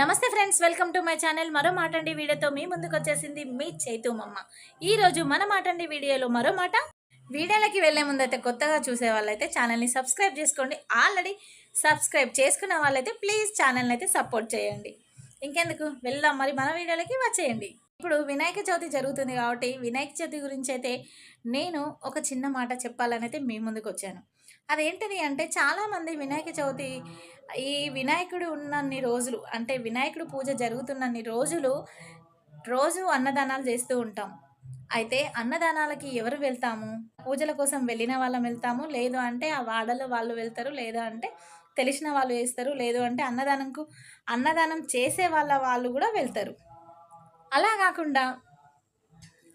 నమస్తే friends welcome to my channel. మరో మాటండి వీడియోతో మీ ముందుకు వచ్చేసింది మీ చైతూమమ్మ ఈరోజు మన మాటండి వీడియోలో మరో మాట. వీడియోలకి వెళ్ళే ముందైతే కొత్తగా చూసే వాళ్ళైతే ఛానల్ని సబ్స్క్రైబ్ చేసుకోండి. ఆల్రెడీ సబ్స్క్రైబ్ చేసుకున్న వాళ్ళైతే ప్లీజ్ ఛానల్ని అయితే సపోర్ట్ చేయండి. ఇంకెందుకు? వెళ్దాం మరి మన వీడియోలకి వచ్చేయండి. ఇప్పుడు వినాయక చవితి జరుగుతుంది కాబట్టి వినాయక చవితి గురించి అయితే నేను ఒక చిన్న మాట చెప్పాలని అయితే మీ ముందుకు వచ్చాను. అదేంటిది అంటే చాలామంది వినాయక చవితి ఈ వినాయకుడు ఉన్నన్ని రోజులు అంటే వినాయకుడు పూజ జరుగుతున్నన్ని రోజులు రోజు అన్నదానాలు చేస్తూ ఉంటాం. అయితే అన్నదానాలకి ఎవరు వెళ్తాము? పూజల కోసం వెళ్ళిన వాళ్ళం వెళ్తాము? లేదు అంటే ఆ వాడలో వాళ్ళు వెళ్తారు లేదు అంటే తెలిసిన వాళ్ళు వేస్తారు లేదు అంటే అన్నదానంకు అన్నదానం చేసే వాళ్ళ వాళ్ళు కూడా వెళ్తారు. అలా కాకుండా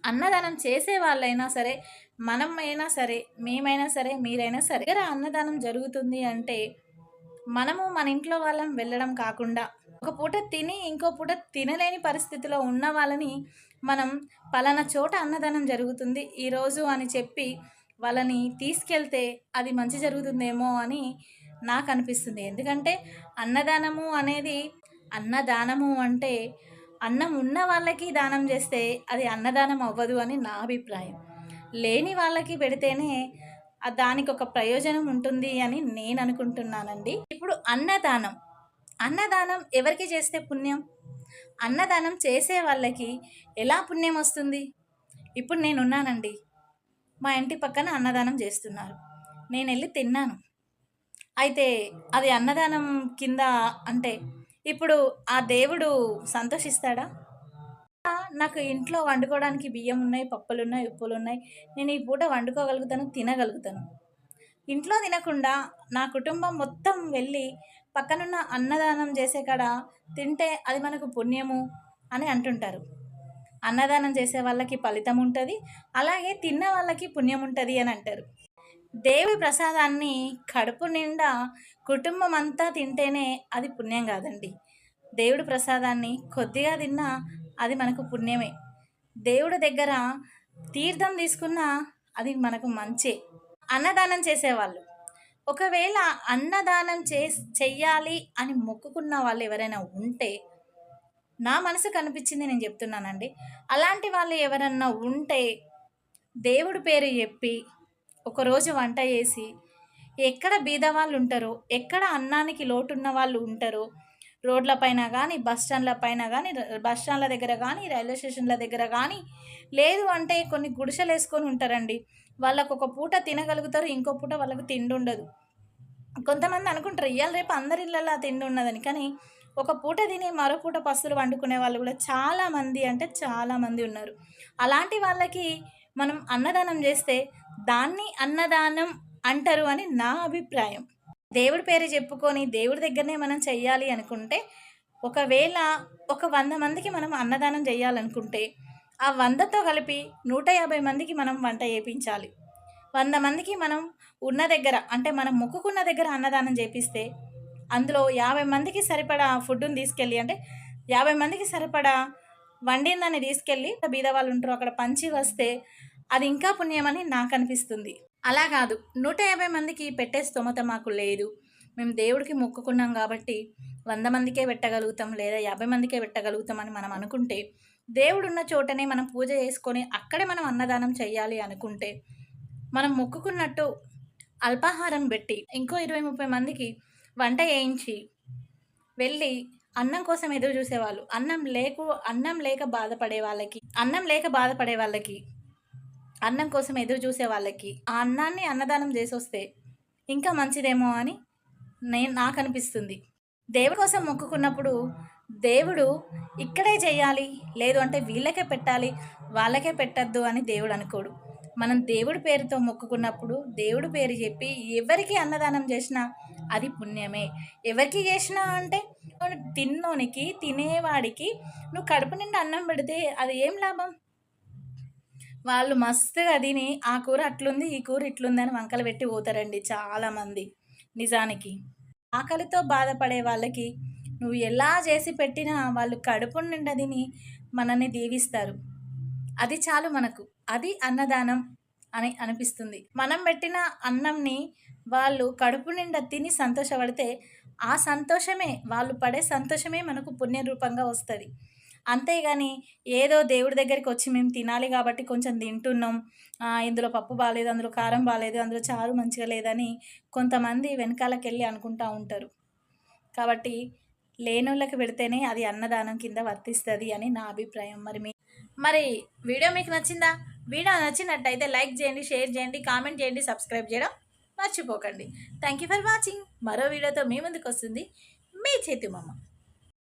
అన్నదానం చేసే వాళ్ళైనా సరే మనం అయినా సరే మేమైనా సరే మీరైనా సరే దగ్గర అన్నదానం జరుగుతుంది అంటే మనము మన ఇంట్లో వాళ్ళం వెళ్ళడం కాకుండా ఒక పూట తిని ఇంకో పూట తినలేని పరిస్థితిలో ఉన్న వాళ్ళని మనం పలానా చోట అన్నదానం జరుగుతుంది ఈరోజు అని చెప్పి వాళ్ళని తీసుకెళ్తే అది మంచి జరుగుతుందేమో అని నాకు అనిపిస్తుంది. ఎందుకంటే అన్నదానము అనేది అన్నదానము అంటే అన్నం ఉన్న వాళ్ళకి దానం చేస్తే అది అన్నదానం అవ్వదు అని నా అభిప్రాయం. లేని వాళ్ళకి పెడితేనే దానికి ఒక ప్రయోజనం ఉంటుంది అని నేను అనుకుంటున్నానండి. ఇప్పుడు అన్నదానం. అన్నదానం ఎవరికి చేస్తే పుణ్యం? అన్నదానం చేసే వాళ్ళకి ఎలా పుణ్యం వస్తుంది? ఇప్పుడు నేనున్నానండి. మా ఇంటి పక్కన అన్నదానం చేస్తున్నారు. నేను వెళ్ళి తిన్నాను. అయితే అది అన్నదానం కింద అంటే ఇప్పుడు ఆ దేవుడు సంతోషిస్తాడా? నాకు ఇంట్లో వండుకోవడానికి బియ్యం ఉన్నాయి పప్పులు ఉన్నాయి ఉప్పులు ఉన్నాయి. నేను ఈ పూట వండుకోగలుగుతాను తినగలుగుతాను. ఇంట్లో తినకుండా నా కుటుంబం మొత్తం వెళ్ళి పక్కనున్న అన్నదానం చేసే కాడ తింటే అది మనకు పుణ్యము అని అంటుంటారు. అన్నదానం చేసే వాళ్ళకి ఫలితం ఉంటుంది అలాగే తిన్న వాళ్ళకి పుణ్యం ఉంటుంది అని అంటారు. దేవి ప్రసాదాన్ని కడుపు నిండా కుటుంబం అంతా తింటేనే అది పుణ్యం కాదండి. దేవుడి ప్రసాదాన్ని కొద్దిగా తిన్నా అది మనకు పుణ్యమే. దేవుడి దగ్గర తీర్థం తీసుకున్నా అది మనకు మంచే. అన్నదానం చేసేవాళ్ళు. ఒకవేళ అన్నదానం చే చెయ్యాలి అని మొక్కుకున్న వాళ్ళు ఎవరైనా ఉంటే నా మనసు కనిపించింది నేను చెప్తున్నానండి. అలాంటి వాళ్ళు ఎవరన్నా ఉంటే దేవుడి పేరు చెప్పి ఒకరోజు వంట చేసి ఎక్కడ బీద వాళ్ళు ఉంటారో ఎక్కడ అన్నానికి లోటున్న వాళ్ళు ఉంటారో రోడ్లపైన కానీ బస్ స్టాండ్ల పైన కానీ బస్ స్టాండ్ల దగ్గర కానీ రైల్వే స్టేషన్ల దగ్గర కానీ లేదు అంటే కొన్ని గుడిసెలు వేసుకొని ఉంటారండి. వాళ్ళకు ఒక పూట తినగలుగుతారు ఇంకో పూట వాళ్ళకు తిండి ఉండదు కొంతమంది అనుకుంటారు ఇవాళ రేపు అందరి ఇళ్ళల్లో తిండి ఉన్నదని కానీ ఒక పూట తిని మరో పూట పస్తులు వండుకునే వాళ్ళు కూడా చాలామంది అంటే చాలామంది ఉన్నారు. అలాంటి వాళ్ళకి మనం అన్నదానం చేస్తే దాన్ని అన్నదానం అంటారు అని నా అభిప్రాయం. దేవుడి పేరు చెప్పుకొని దేవుడి దగ్గరనే మనం చెయ్యాలి అనుకుంటే ఒకవేళ ఒక వంద మందికి మనం అన్నదానం చేయాలనుకుంటే ఆ వందతో కలిపి నూట యాభై మందికి మనం వంట చేయించాలి వంద మందికి మనం ఉన్న దగ్గర అంటే మనం మొక్కుకున్న దగ్గర అన్నదానం చేపిస్తే అందులో యాభై మందికి సరిపడా ఫుడ్ని తీసుకెళ్ళి అంటే యాభై మందికి సరిపడా వండిందని తీసుకెళ్ళి బీద వాళ్ళు ఉంటారు అక్కడ పంచి వస్తే అది ఇంకా పుణ్యమని నాకు అనిపిస్తుంది అలా కాదు నూట యాభై మందికి పెట్టే స్తోమత మాకు లేదు. మేము దేవుడికి మొక్కుకున్నాం కాబట్టి వంద మందికే పెట్టగలుగుతాం లేదా యాభై మందికే పెట్టగలుగుతాం అని మనం అనుకుంటే దేవుడున్న చోటనే మనం పూజ చేసుకొని అక్కడే మనం అన్నదానం చేయాలి అనుకుంటే మనం మొక్కుకున్నట్టు అల్పాహారం పెట్టి ఇంకో ఇరవై ముప్పై మందికి వంట వేయించి వెళ్ళి అన్నం కోసం ఎదురు చూసేవాళ్ళు. అన్నం లేకు అన్నం లేక బాధపడే వాళ్ళకి అన్నం లేక బాధపడే వాళ్ళకి అన్నం కోసం ఎదురు చూసే వాళ్ళకి ఆ అన్నాన్ని అన్నదానం చేసి వస్తే ఇంకా మంచిదేమో అని నేను నాకు అనిపిస్తుంది దేవుడి కోసం మొక్కుకున్నప్పుడు దేవుడు ఇక్కడే చేయాలి లేదు అంటే వీళ్ళకే పెట్టాలి వాళ్ళకే పెట్టద్దు అని దేవుడు అనుకోడు. మనం దేవుడి పేరుతో మొక్కుకున్నప్పుడు దేవుడి పేరు చెప్పి ఎవరికి అన్నదానం చేసినా అది పుణ్యమే. ఎవరికి చేసినా అంటే తిన్నోనికి తినేవాడికి నువ్వు కడుపు నిండా అన్నం పెడితే అది ఏం లాభం? వాళ్ళు మస్తుగా తిని ఆ కూర అట్లుంది ఈ కూర ఇట్లుంది అని వంకలు పెట్టి పోతారండి చాలామంది నిజానికి. ఆకలితో బాధపడే వాళ్ళకి నువ్వు ఎలా చేసి పెట్టినా వాళ్ళు కడుపు నిండా తిని మనల్ని దీవిస్తారు. అది చాలు మనకు. అది అన్నదానం అని అనిపిస్తుంది. మనం పెట్టిన అన్నంని వాళ్ళు కడుపు నిండా తిని సంతోషపడితే ఆ సంతోషమే వాళ్ళు పడే సంతోషమే మనకు పుణ్యరూపంగా వస్తుంది. అంతేగాని ఏదో దేవుడి దగ్గరికి వచ్చి మేము తినాలి కాబట్టి కొంచెం తింటున్నాం. ఇందులో పప్పు బాగాలేదు అందులో కారం బాగాలేదు అందులో చారు మంచిగా లేదని కొంతమంది వెనకాలకి వెళ్ళి అనుకుంటా ఉంటారు. కాబట్టి లేనోళ్ళకి పెడితేనే అది అన్నదానం కింద వర్తిస్తుంది అని నా అభిప్రాయం. మరి మీ మరి వీడియో మీకు నచ్చిందా? వీడియో నచ్చినట్టయితే లైక్ చేయండి షేర్ చేయండి కామెంట్ చేయండి సబ్స్క్రైబ్ చేయడం మర్చిపోకండి. థ్యాంక్ యూ ఫర్ వాచింగ్ మరో వీడియోతో మీ ముందుకు వస్తుంది మీ చేతి మమ్మ.